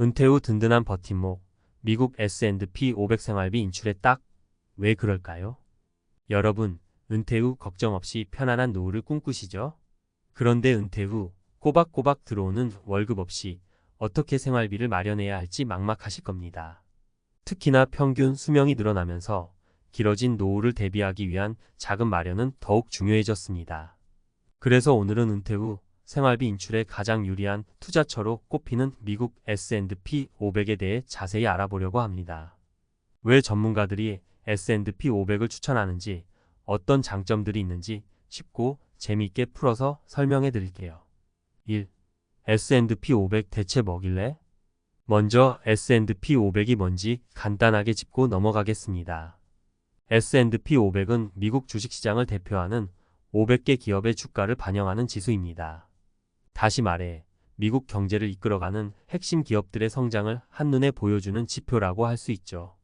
은퇴 후 든든한 버팀목, 미국 S&P 500 생활비 인출에 딱 왜 그럴까요? 여러분, 은퇴 후 걱정 없이 편안한 노후를 꿈꾸시죠? 그런데 은퇴 후 꼬박꼬박 들어오는 월급 없이 어떻게 생활비를 마련해야 할지 막막하실 겁니다. 특히나 평균 수명이 늘어나면서 길어진 노후를 대비하기 위한 자금 마련은 더욱 중요해졌습니다. 그래서 오늘은 은퇴 후 생활비 인출에 가장 유리한 투자처로 꼽히는 미국 S&P 500에 대해 자세히 알아보려고 합니다. 왜 전문가들이 S&P 500을 추천하는지, 어떤 장점들이 있는지 쉽고 재미있게 풀어서 설명해 드릴게요. 1. S&P 500 대체 뭐길래? 먼저 S&P 500이 뭔지 간단하게 짚고 넘어가겠습니다. S&P 500은 미국 주식시장을 대표하는 500개 기업의 주가를 반영하는 지수입니다. 다시 말해 미국 경제를 이끌어가는 핵심 기업들의 성장을 한눈에 보여주는 지표라고 할 수 있죠.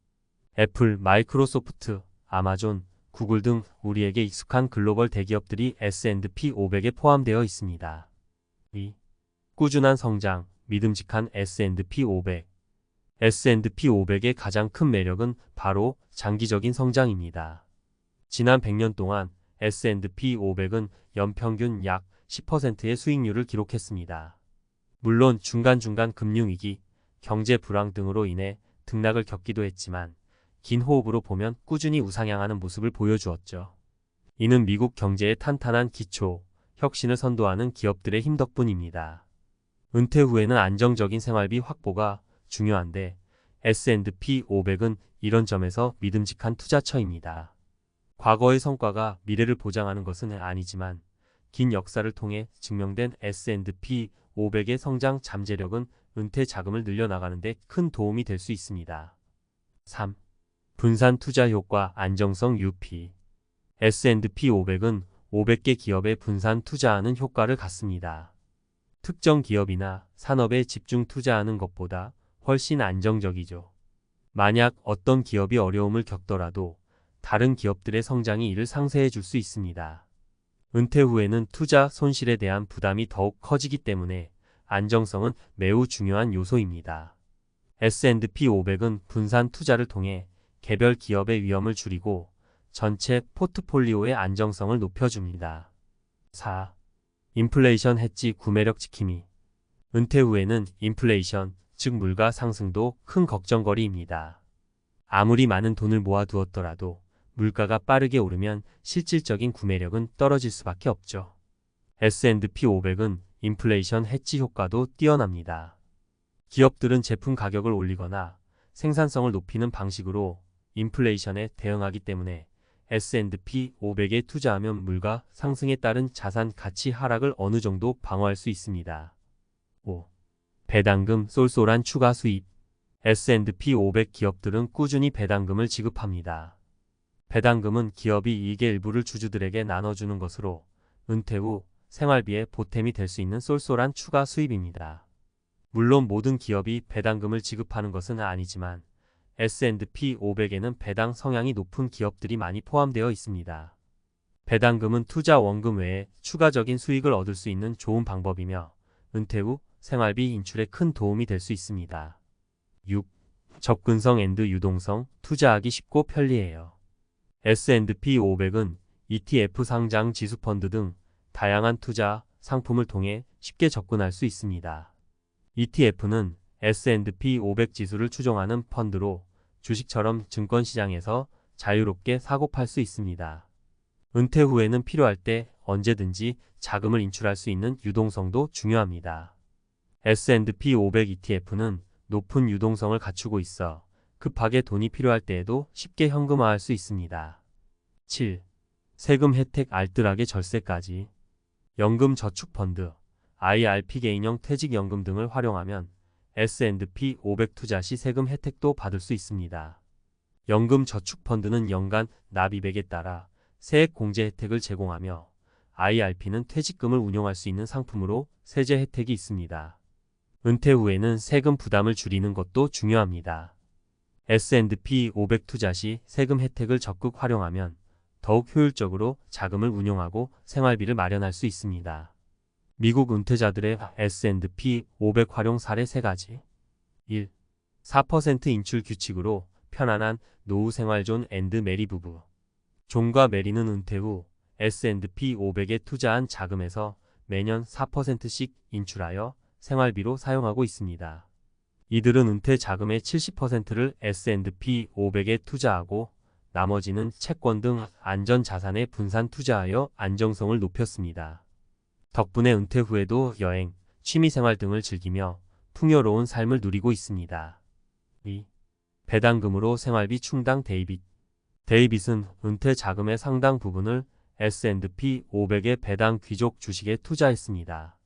애플, 마이크로소프트, 아마존, 구글 등 우리에게 익숙한 글로벌 대기업들이 S&P 500에 포함되어 있습니다. 2. 꾸준한 성장, 믿음직한 S&P 500. S&P 500의 가장 큰 매력은 바로 장기적인 성장입니다. 지난 100년 동안 S&P 500은 연평균 약 10%의 수익률을 기록했습니다. 물론 중간중간 금융위기, 경제 불황 등으로 인해 등락을 겪기도 했지만 긴 호흡으로 보면 꾸준히 우상향하는 모습을 보여주었죠. 이는 미국 경제의 탄탄한 기초, 혁신을 선도하는 기업들의 힘 덕분입니다. 은퇴 후에는 안정적인 생활비 확보가 중요한데 S&P 500은 이런 점에서 믿음직한 투자처입니다. 과거의 성과가 미래를 보장하는 것은 아니지만 긴 역사를 통해 증명된 S&P 500의 성장 잠재력은 은퇴 자금을 늘려나가는 데 큰 도움이 될 수 있습니다. 3. 분산 투자 효과 안정성 UP S&P 500은 500개 기업에 분산 투자하는 효과를 갖습니다. 특정 기업이나 산업에 집중 투자하는 것보다 훨씬 안정적이죠. 만약 어떤 기업이 어려움을 겪더라도 다른 기업들의 성장이 이를 상쇄해 줄 수 있습니다. 은퇴 후에는 투자 손실에 대한 부담이 더욱 커지기 때문에 안정성은 매우 중요한 요소입니다. S&P 500은 분산 투자를 통해 개별 기업의 위험을 줄이고 전체 포트폴리오의 안정성을 높여줍니다. 4. 인플레이션 해지 구매력 지킴이 은퇴 후에는 인플레이션, 즉 물가 상승도 큰 걱정거리입니다. 아무리 많은 돈을 모아두었더라도 물가가 빠르게 오르면 실질적인 구매력은 떨어질 수밖에 없죠. S&P 500은 인플레이션 해치 효과도 뛰어납니다. 기업들은 제품 가격을 올리거나 생산성을 높이는 방식으로 인플레이션에 대응하기 때문에 S&P 500에 투자하면 물가 상승에 따른 자산 가치 하락을 어느 정도 방어할 수 있습니다. 5. 배당금 쏠쏠한 추가 수입 S&P 500 기업들은 꾸준히 배당금을 지급합니다. 배당금은 기업이 이익의 일부를 주주들에게 나눠주는 것으로 은퇴 후 생활비에 보탬이 될 수 있는 쏠쏠한 추가 수입입니다. 물론 모든 기업이 배당금을 지급하는 것은 아니지만 S&P 500에는 배당 성향이 높은 기업들이 많이 포함되어 있습니다. 배당금은 투자 원금 외에 추가적인 수익을 얻을 수 있는 좋은 방법이며 은퇴 후 생활비 인출에 큰 도움이 될 수 있습니다. 6. 접근성 앤드 유동성, 투자하기 쉽고 편리해요. S&P 500은 ETF 상장 지수 펀드 등 다양한 투자 상품을 통해 쉽게 접근할 수 있습니다. ETF는 S&P 500 지수를 추종하는 펀드로 주식처럼 증권시장에서 자유롭게 사고 팔 수 있습니다. 은퇴 후에는 필요할 때 언제든지 자금을 인출할 수 있는 유동성도 중요합니다. S&P 500 ETF는 높은 유동성을 갖추고 있어 급하게 돈이 필요할 때에도 쉽게 현금화할 수 있습니다. 7. 세금 혜택 알뜰하게 절세까지 연금 저축 펀드, IRP 개인형 퇴직연금 등을 활용하면 S&P 500 투자 시 세금 혜택도 받을 수 있습니다. 연금 저축 펀드는 연간 납입액에 따라 세액 공제 혜택을 제공하며 IRP는 퇴직금을 운용할 수 있는 상품으로 세제 혜택이 있습니다. 은퇴 후에는 세금 부담을 줄이는 것도 중요합니다. S&P 500 투자 시 세금 혜택을 적극 활용하면 더욱 효율적으로 자금을 운용하고 생활비를 마련할 수 있습니다. 미국 은퇴자들의 S&P 500 활용 사례 3가지 1. 4% 인출 규칙으로 편안한 노후 생활 존 앤드 메리 부부. 존과 메리는 은퇴 후 S&P 500에 투자한 자금에서 매년 4%씩 인출하여 생활비로 사용하고 있습니다. 이들은 은퇴 자금의 70%를 S&P 500에 투자하고 나머지는 채권 등 안전 자산에 분산 투자하여 안정성을 높였습니다. 덕분에 은퇴 후에도 여행, 취미생활 등을 즐기며 풍요로운 삶을 누리고 있습니다. 2. 배당금으로 생활비 충당 데이빗 데이빗은 은퇴 자금의 상당 부분을 S&P 500의 배당 귀족 주식에 투자했습니다.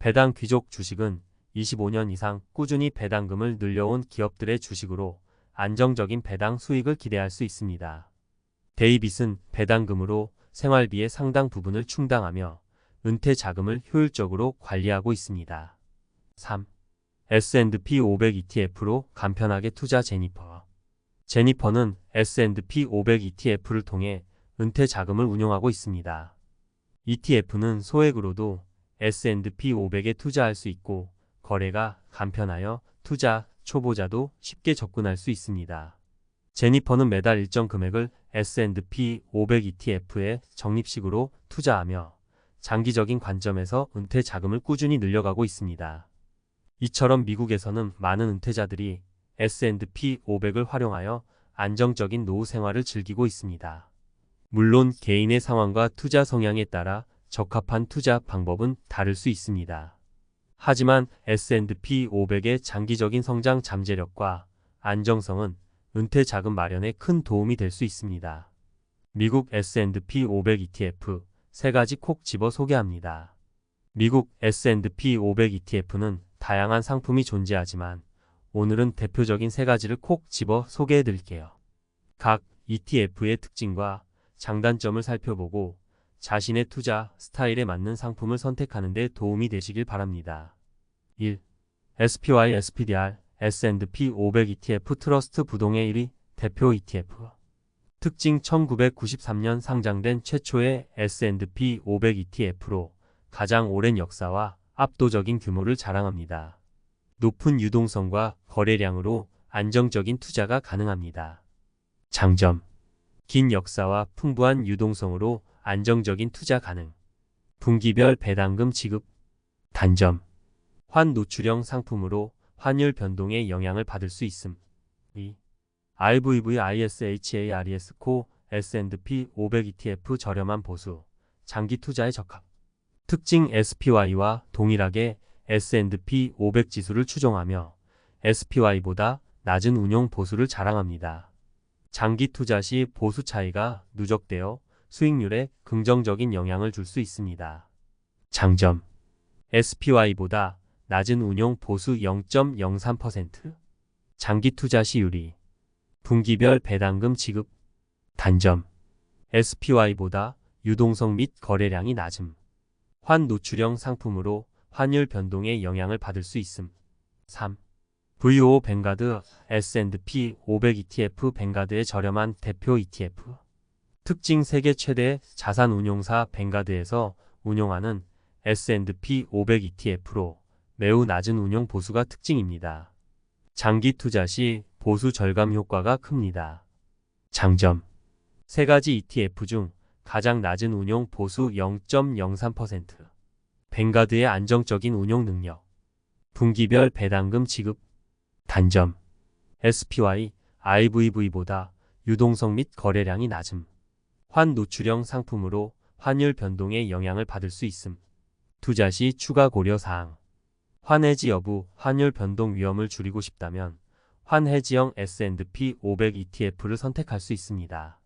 배당 귀족 주식은 25년 이상 꾸준히 배당금을 늘려온 기업들의 주식으로 안정적인 배당 수익을 기대할 수 있습니다. 데이빗은 배당금으로 생활비의 상당 부분을 충당하며 은퇴 자금을 효율적으로 관리하고 있습니다. 3. S&P 500 ETF로 간편하게 투자 제니퍼 제니퍼는 S&P 500 ETF를 통해 은퇴 자금을 운용하고 있습니다. ETF는 소액으로도 S&P 500에 투자할 수 있고 거래가 간편하여 투자 초보자도 쉽게 접근할 수 있습니다. 제니퍼는 매달 일정 금액을 S&P 500 ETF에 적립식으로 투자하며 장기적인 관점에서 은퇴 자금을 꾸준히 늘려가고 있습니다. 이처럼 미국에서는 많은 은퇴자들이 S&P 500을 활용하여 안정적인 노후 생활을 즐기고 있습니다. 물론 개인의 상황과 투자 성향에 따라 적합한 투자 방법은 다를 수 있습니다. 하지만 S&P 500의 장기적인 성장 잠재력과 안정성은 은퇴 자금 마련에 큰 도움이 될 수 있습니다. 미국 S&P 500 ETF 세 가지 콕 집어 소개합니다. 미국 S&P 500 ETF는 다양한 상품이 존재하지만 오늘은 대표적인 세 가지를 콕 집어 소개해 드릴게요. 각 ETF의 특징과 장단점을 살펴보고 자신의 투자 스타일에 맞는 상품을 선택하는 데 도움이 되시길 바랍니다. 1. SPY SPDR S&P 500 ETF 트러스트 부동의 1위 대표 ETF 특징 1993년 상장된 최초의 S&P 500 ETF로 가장 오랜 역사와 압도적인 규모를 자랑합니다. 높은 유동성과 거래량으로 안정적인 투자가 가능합니다. 장점 긴 역사와 풍부한 유동성으로 안정적인 투자 가능. 분기별 배당금 지급. 단점. 환 노출형 상품으로 환율 변동에 영향을 받을 수 있음. 2. RVV ISHA RES 코 S&P 500 ETF 저렴한 보수. 장기 투자에 적합. 특징 SPY와 동일하게 S&P 500 지수를 추종하며 SPY보다 낮은 운용 보수를 자랑합니다. 장기 투자 시 보수 차이가 누적되어 수익률에 긍정적인 영향을 줄 수 있습니다. 장점. SPY보다 낮은 운용 보수 0.03% 장기 투자 시 유리 분기별 배당금 지급. 단점. SPY보다 유동성 및 거래량이 낮음. 환 노출형 상품으로 환율 변동에 영향을 받을 수 있음. 3. VO 뱅가드 S&P 500 ETF 뱅가드의 저렴한 대표 ETF 특징 세계 최대 자산운용사 뱅가드에서 운용하는 S&P 500 ETF로 매우 낮은 운용 보수가 특징입니다. 장기 투자 시 보수 절감 효과가 큽니다. 장점. 세 가지 ETF 중 가장 낮은 운용 보수 0.03% 뱅가드의 안정적인 운용 능력. 분기별 배당금 지급. 단점. SPY, IVV보다 유동성 및 거래량이 낮음 환 노출형 상품으로 환율 변동에 영향을 받을 수 있음. 투자 시 추가 고려사항. 환 해지 여부, 환율 변동 위험을 줄이고 싶다면 환 해지형 S&P 500 ETF를 선택할 수 있습니다.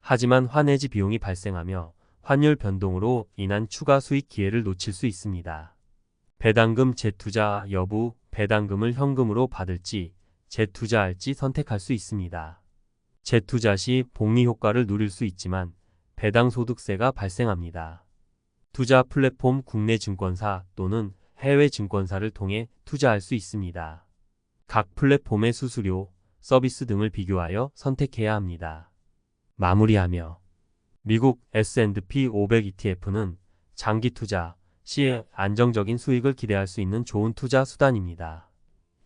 하지만 환 해지 비용이 발생하며 환율 변동으로 인한 추가 수익 기회를 놓칠 수 있습니다. 배당금 재투자 여부, 배당금을 현금으로 받을지 재투자할지 선택할 수 있습니다. 재투자 시 복리 효과를 누릴 수 있지만 배당 소득세가 발생합니다. 투자 플랫폼 국내 증권사 또는 해외 증권사를 통해 투자할 수 있습니다. 각 플랫폼의 수수료, 서비스 등을 비교하여 선택해야 합니다. 마무리하며 미국 S&P 500 ETF는 장기 투자 시에 안정적인 수익을 기대할 수 있는 좋은 투자 수단입니다.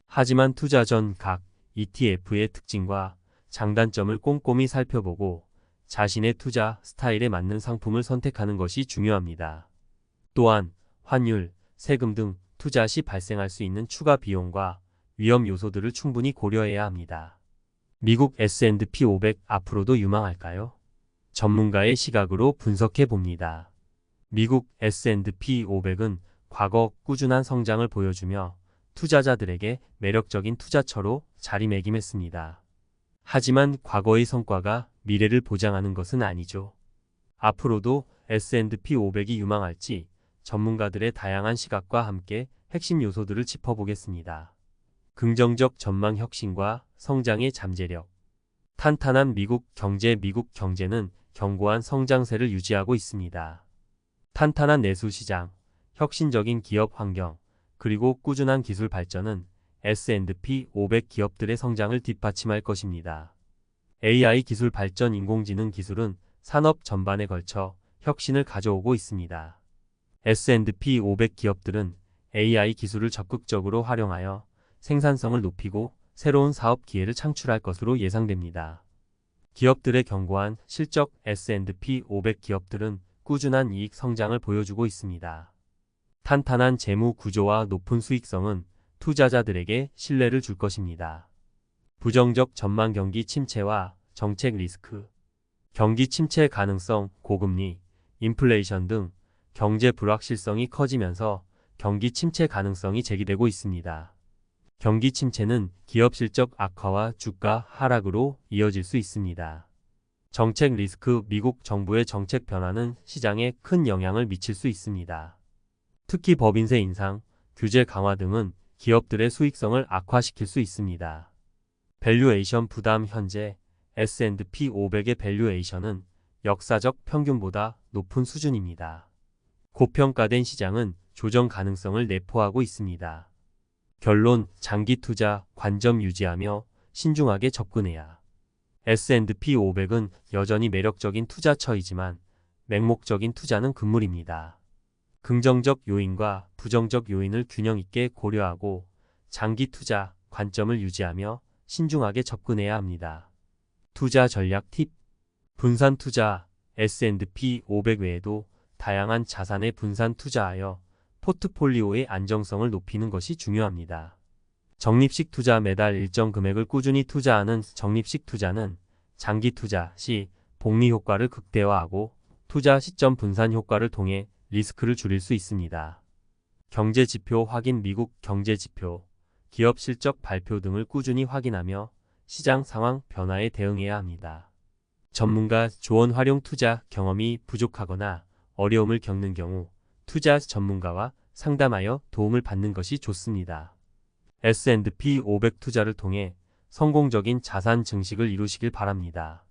하지만 투자 전 각 ETF의 특징과 장단점을 꼼꼼히 살펴보고 자신의 투자 스타일에 맞는 상품을 선택하는 것이 중요합니다. 또한 환율, 세금 등 투자 시 발생할 수 있는 추가 비용과 위험 요소들을 충분히 고려해야 합니다. 미국 S&P 500 앞으로도 유망할까요? 전문가의 시각으로 분석해 봅니다. 미국 S&P 500은 과거 꾸준한 성장을 보여주며 투자자들에게 매력적인 투자처로 자리매김했습니다. 하지만 과거의 성과가 미래를 보장하는 것은 아니죠. 앞으로도 S&P 500이 유망할지 전문가들의 다양한 시각과 함께 핵심 요소들을 짚어보겠습니다. 긍정적 전망 혁신과 성장의 잠재력. 탄탄한 미국 경제 미국 경제는 견고한 성장세를 유지하고 있습니다. 탄탄한 내수 시장, 혁신적인 기업 환경, 그리고 꾸준한 기술 발전은 S&P 500 기업들의 성장을 뒷받침할 것입니다. AI 기술 발전 인공지능 기술은 산업 전반에 걸쳐 혁신을 가져오고 있습니다. S&P 500 기업들은 AI 기술을 적극적으로 활용하여 생산성을 높이고 새로운 사업 기회를 창출할 것으로 예상됩니다. 기업들의 견고한 실적 S&P 500 기업들은 꾸준한 이익 성장을 보여주고 있습니다. 탄탄한 재무 구조와 높은 수익성은 투자자들에게 신뢰를 줄 것입니다. 부정적 전망 경기 침체와 정책 리스크, 경기 침체 가능성, 고금리, 인플레이션 등 경제 불확실성이 커지면서 경기 침체 가능성이 제기되고 있습니다. 경기 침체는 기업 실적 악화와 주가 하락으로 이어질 수 있습니다. 정책 리스크 미국 정부의 정책 변화는 시장에 큰 영향을 미칠 수 있습니다. 특히 법인세 인상, 규제 강화 등은 기업들의 수익성을 악화시킬 수 있습니다. 밸류에이션 부담 현재 S&P 500의 밸류에이션은 역사적 평균보다 높은 수준입니다. 고평가된 시장은 조정 가능성을 내포하고 있습니다. 결론 장기 투자 관점 유지하며 신중하게 접근해야. S&P 500은 여전히 매력적인 투자처이지만 맹목적인 투자는 금물입니다. 긍정적 요인과 부정적 요인을 균형 있게 고려하고 장기 투자 관점을 유지하며 신중하게 접근해야 합니다. 투자 전략 팁 분산 투자 S&P 500 외에도 다양한 자산에 분산 투자하여 포트폴리오의 안정성을 높이는 것이 중요합니다. 적립식 투자 매달 일정 금액을 꾸준히 투자하는 적립식 투자는 장기 투자 시 복리 효과를 극대화하고 투자 시점 분산 효과를 통해 리스크를 줄일 수 있습니다. 경제 지표 확인 미국 경제 지표, 기업 실적 발표 등을 꾸준히 확인하며 시장 상황 변화에 대응해야 합니다. 전문가 조언 활용 투자 경험이 부족하거나 어려움을 겪는 경우 투자 전문가와 상담하여 도움을 받는 것이 좋습니다. S&P 500 투자를 통해 성공적인 자산 증식을 이루시길 바랍니다.